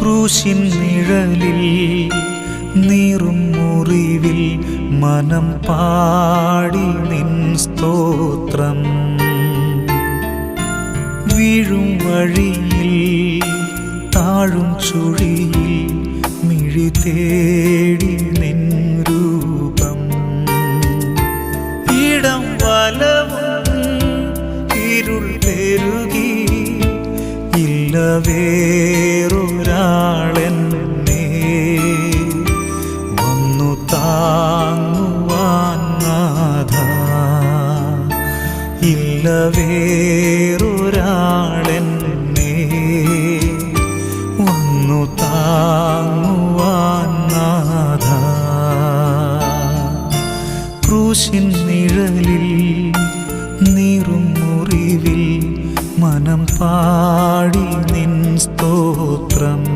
ക്രൂശിൻ നിഴലിൽ നീറും മുറിവിൽ മനം പാടി നിൻ സ്തോത്രം. വീഴും വഴിയിൽ താഴും ചുഴിയിൽ മിഴി തേടി നിൻ വേറൊരാളെന്നെ. വന്നു താങ്ങുവാൻ നാഥ. ഇല്ല വേറൊരാളെന്നെ. വന്നു താങ്ങുവാൻ നാഥ. ക്രൂശിൻ നിഴലിൽ നീറും മുറിവിൽ മനം പാടി स्तोत्रम्